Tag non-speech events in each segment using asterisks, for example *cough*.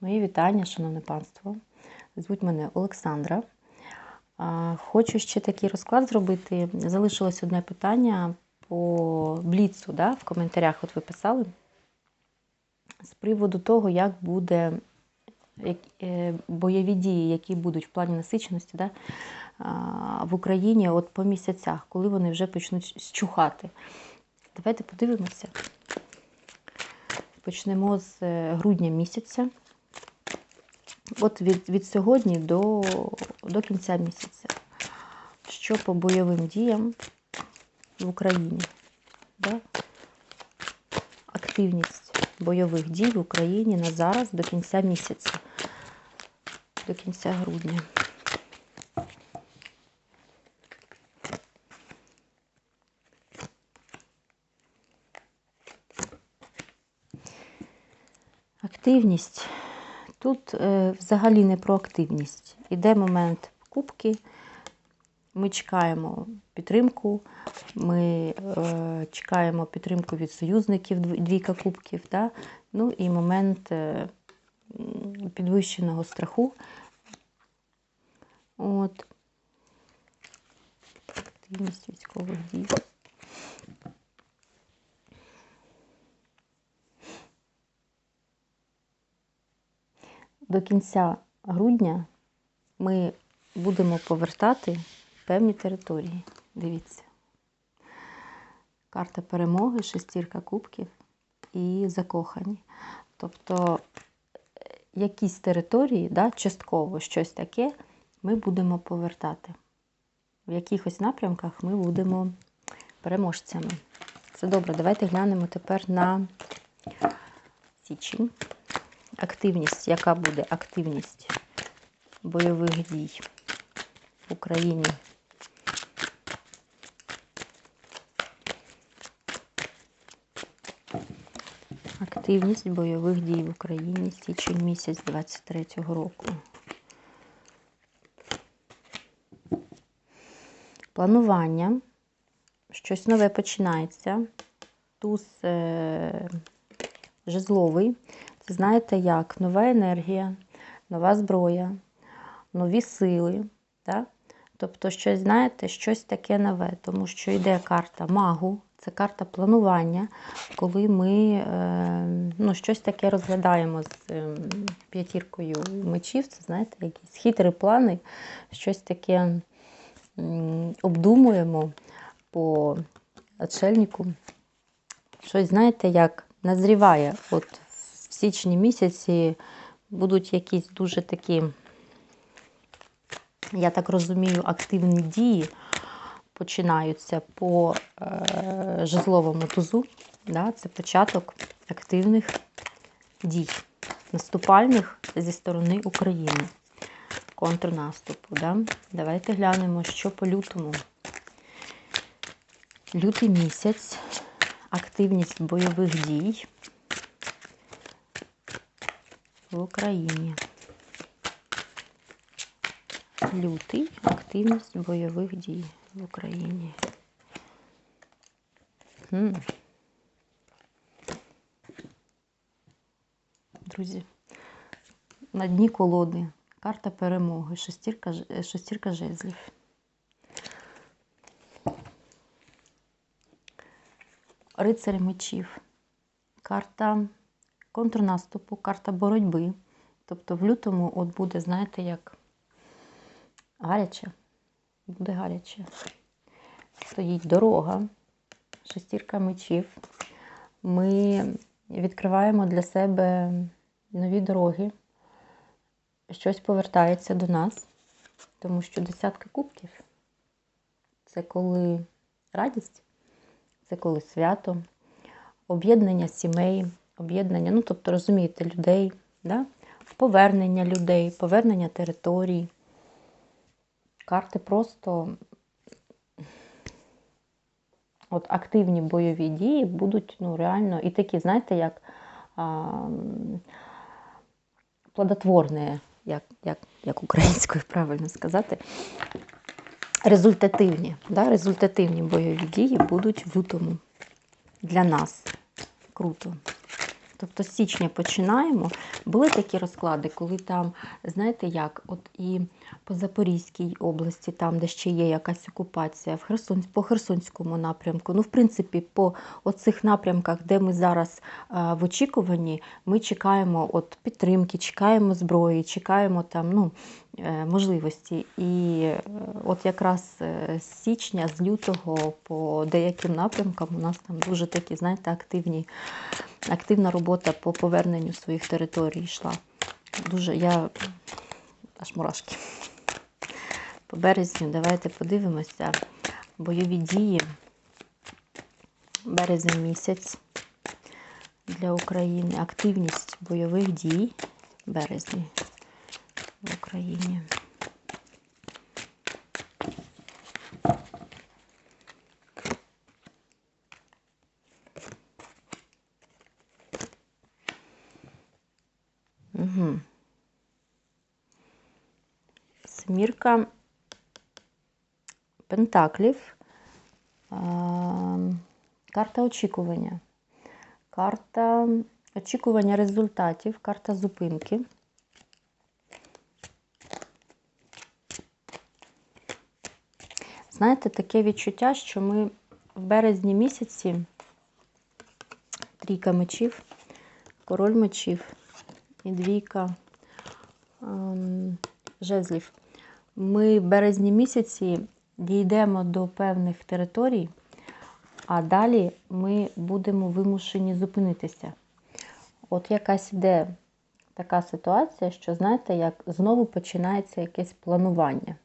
Мої вітання, шановне панство. Звуть мене Олександра. Хочу ще такий розклад зробити. Залишилось одне питання по бліцу, да, в коментарях от ви писали. З приводу того, як буде е, бойові дії, які будуть в плані насиченості да, в Україні от по місяцях, коли вони вже почнуть щухати. Давайте подивимося. Почнемо з е, грудня місяця. От від, від сьогодні до, до кінця місяця. Що по бойовим діям в Україні? Да? Активність бойових дій в Україні на зараз до кінця місяця, до кінця грудня. Активність. Тут е, взагалі не про активність. Іде момент кубки. Ми чекаємо підтримку, ми е, чекаємо підтримку від союзників двійка кубків. Да? Ну і момент е, підвищеного страху. От. Активність військових дій. До кінця грудня ми будемо повертати певні території. Дивіться. Карта перемоги, шестірка кубків і закохані. Тобто е, якісь території, да, частково щось таке, ми будемо повертати. В якихось напрямках ми будемо переможцями. Це добре. Давайте глянемо тепер на січень. Активність, яка буде активність бойових дій в Україні. Активність бойових дій в Україні січень місяць 23-го року. Планування. Щось нове починається. Туз е, жезловий. Знаєте як? Нова енергія, нова зброя, нові сили. Так? Тобто, щось, знаєте, щось таке нове, тому що йде карта магу, це карта планування, коли ми е, ну, щось таке розглядаємо з е, п'ятіркою мечів, це знаєте, якісь хитрі плани, щось таке м, обдумуємо по отшельнику. Щось, знаєте, як назріває. От січні місяці будуть якісь дуже такі, я так розумію, активні дії починаються по е, жезловому тузу. Да? Це початок активних дій, наступальних зі сторони України. Контрнаступу. Да? Давайте глянемо, що по лютому. Лютий місяць, активність бойових дій в Україні. Лютий активність бойових дій в Україні. Друзі, на дні колоди карта перемоги, шестірка, е, шестірка жезлів. Рицарь мечів. Карта контрнаступу, карта боротьби. Тобто в лютому от буде, знаєте, як гаряче. Буде гаряче. Стоїть дорога, шестірка мечів. Ми відкриваємо для себе нові дороги. Щось повертається до нас, тому що десятка кубків це коли радість, це коли свято, об'єднання сімей, об'єднання, ну, тобто, розумієте, людей, да? повернення людей, повернення територій. Карти просто от активні бойові дії будуть ну, реально і такі, знаєте, як а, плодотворні, як, як, як українською *laughs* правильно сказати, результативні. Да? Результативні бойові дії будуть в лютому для нас. Круто. Тобто з січня починаємо. Були такі розклади, коли там, знаєте як, от і по Запорізькій області, там, де ще є якась окупація, в Херсон, по Херсонському напрямку. Ну, в принципі, по оцих напрямках, де ми зараз а, в очікуванні, ми чекаємо от підтримки, чекаємо зброї, чекаємо там ну, е, можливості. І е, от якраз е, з січня, з лютого по деяким напрямкам у нас там дуже такі, знаєте, активні, активна робота по поверненню своїх територій йшла. Дуже я аж мурашки. По березню давайте подивимося. Бойові дії. Березень місяць для України. Активність бойових дій березні в Україні. Угу. Смірка Пентаклів. Карта очікування. Карта очікування результатів, карта зупинки. Знаєте, таке відчуття, що ми в березні місяці трійка мечів, король мечів і двійка ем, жезлів. Ми в березні місяці дійдемо до певних територій, а далі ми будемо вимушені зупинитися. От якась іде така ситуація, що, знаєте, як знову починається якесь планування.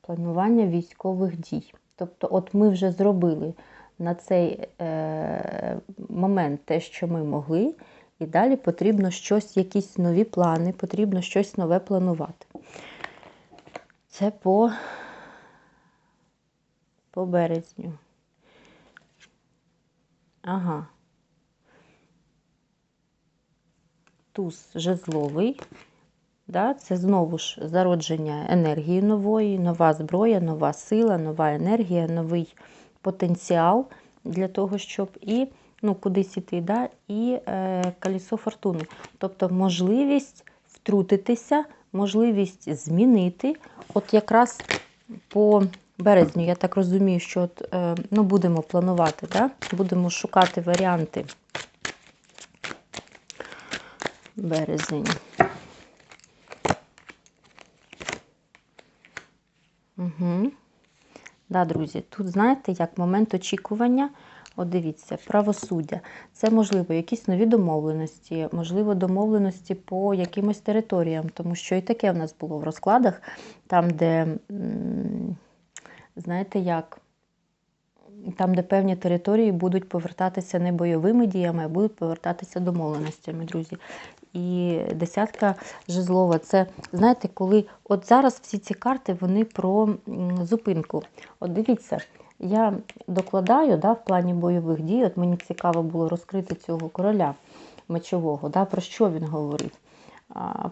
Планування військових дій. Тобто, от ми вже зробили на цей е, момент те, що ми могли, і далі потрібно щось, якісь нові плани, потрібно щось нове планувати. Це по, по березню. Ага. Туз жезловий. Да? Це знову ж зародження енергії нової, нова зброя, нова сила, нова енергія, новий потенціал для того, щоб і ну, кудись іти, да? і е, колесо фортуни. Тобто можливість втрутитися, можливість змінити. От якраз по березню, я так розумію, що от, е, ну, будемо планувати, да? будемо шукати варіанти. Березень. Угу. Да, друзі, тут, знаєте, як момент очікування, от дивіться, правосуддя. Це, можливо, якісь нові домовленості, можливо, домовленості по якимось територіям, тому що і таке в нас було в розкладах, там, де, знаєте, як, там, де певні території будуть повертатися не бойовими діями, а будуть повертатися домовленостями, друзі. І десятка жезлова. Це, знаєте, коли от зараз всі ці карти вони про зупинку. От дивіться, я докладаю да, в плані бойових дій. От мені цікаво було розкрити цього короля мечового, да, про що він говорив,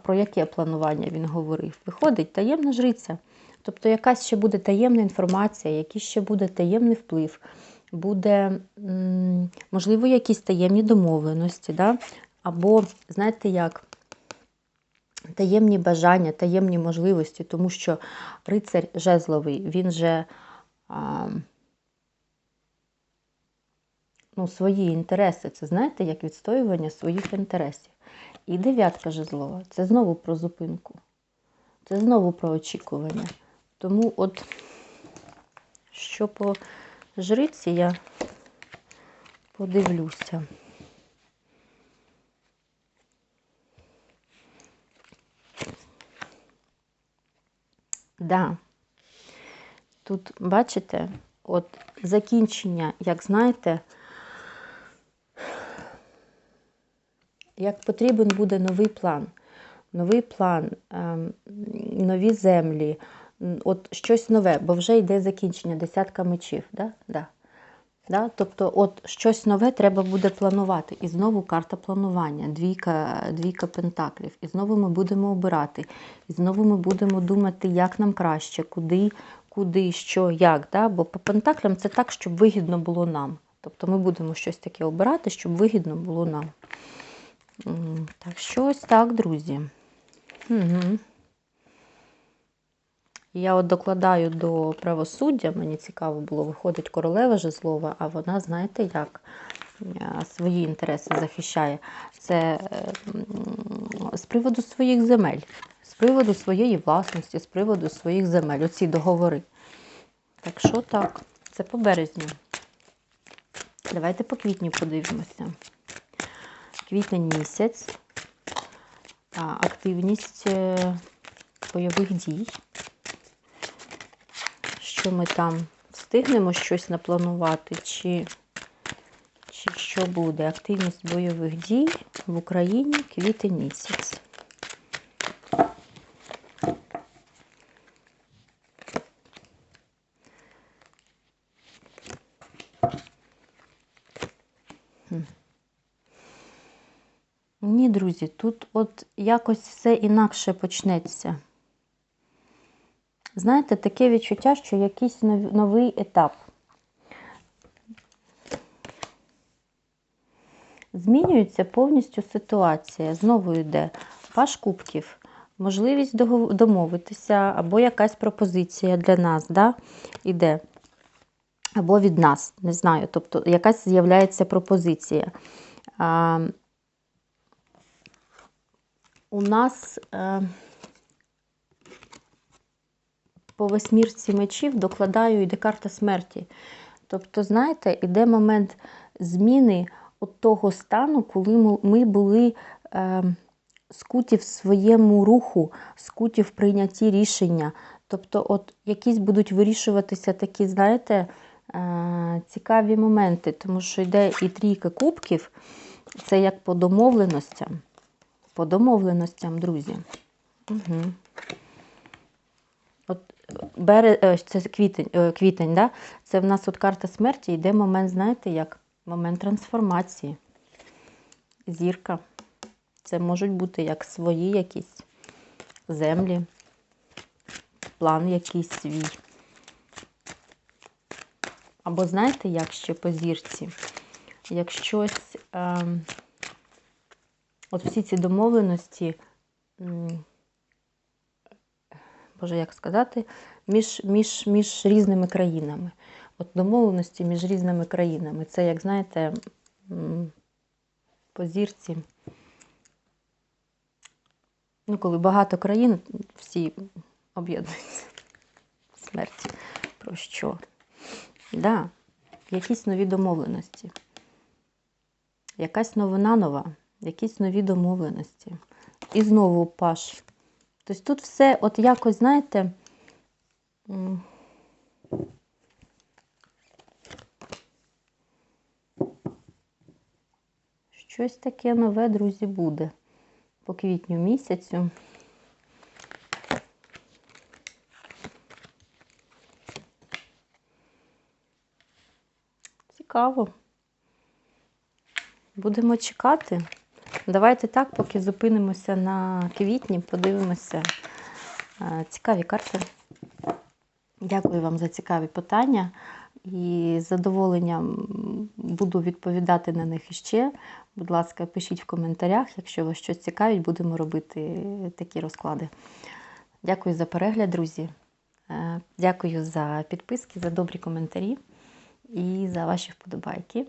про яке планування він говорив. Виходить таємна жриця. Тобто якась ще буде таємна інформація, якийсь ще буде таємний вплив, буде, можливо, якісь таємні домовленості. Да? Або, знаєте, як таємні бажання, таємні можливості, тому що рицарь жезловий, він же а, ну, свої інтереси, це знаєте, як відстоювання своїх інтересів. І дев'ятка жезлова це знову про зупинку, це знову про очікування. Тому от, що по жриці я подивлюся. Да. Тут, бачите, от закінчення, як знаєте, як потрібен буде новий план. Новий план, ем, нові землі, от щось нове, бо вже йде закінчення, десятка мечів. Да? Да. Да? Тобто, от щось нове треба буде планувати. І знову карта планування, двійка, двійка пентаклів. І знову ми будемо обирати. І знову ми будемо думати, як нам краще, куди, куди, що, як. Да? Бо по пентаклям це так, щоб вигідно було нам. Тобто ми будемо щось таке обирати, щоб вигідно було нам. Так що ось так, друзі. Угу. Я от докладаю до правосуддя, мені цікаво було, виходить королева жезлова, а вона, знаєте, як е, свої інтереси захищає. Це е, з приводу своїх земель, з приводу своєї власності, з приводу своїх земель, оці договори. Так що так, це по березню. Давайте по квітню подивимося. Квітень місяць, активність е, бойових дій. Що ми там встигнемо щось напланувати, чи, чи що буде? Активність бойових дій в Україні квітень місяць. Ні, друзі, тут от якось все інакше почнеться. Знаєте, таке відчуття, що якийсь новий етап. Змінюється повністю ситуація. Знову йде паш кубків, можливість домовитися, або якась пропозиція для нас, да? іде. Або від нас, не знаю. Тобто якась з'являється пропозиція. А, у нас е, по восьмірці мечів докладаю йде карта смерті. Тобто, знаєте, іде момент зміни от того стану, коли ми- були е, скуті в своєму руху, скуті в прийнятті рішення. Тобто, от якісь будуть вирішуватися такі, знаєте, е, цікаві моменти, тому що йде і трійка кубків, це як по домовленостям. По домовленостям, друзі. Угу. Бере, е, це квітень, е, квітень, да? це в нас от карта смерті, йде момент, знаєте, як момент трансформації. Зірка. Це можуть бути як свої якісь землі, план якийсь свій. Або знаєте, як ще по зірці? Як щось, е, от всі ці домовленості, Боже, як сказати, між, між, між різними країнами. От домовленості між різними країнами. Це, як знаєте, по зірці. Ну, коли багато країн, всі об'єднуються в смерті. Про що? Да, якісь нові домовленості. Якась новина нова, якісь нові домовленості. І знову паш. Тобто тут все, от якось, знаєте, щось таке нове, друзі, буде по квітню місяцю. Цікаво. Будемо чекати. Давайте так, поки зупинимося на квітні, подивимося. Е, Цікаві карти. Дякую вам за цікаві питання. І з задоволенням буду відповідати на них іще. Будь ласка, пишіть в коментарях, якщо вас щось цікавить, будемо робити такі розклади. Дякую за перегляд, друзі. Е, Дякую за підписки, за добрі коментарі і за ваші вподобайки.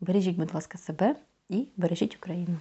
Бережіть, будь ласка, себе і бережіть Україну.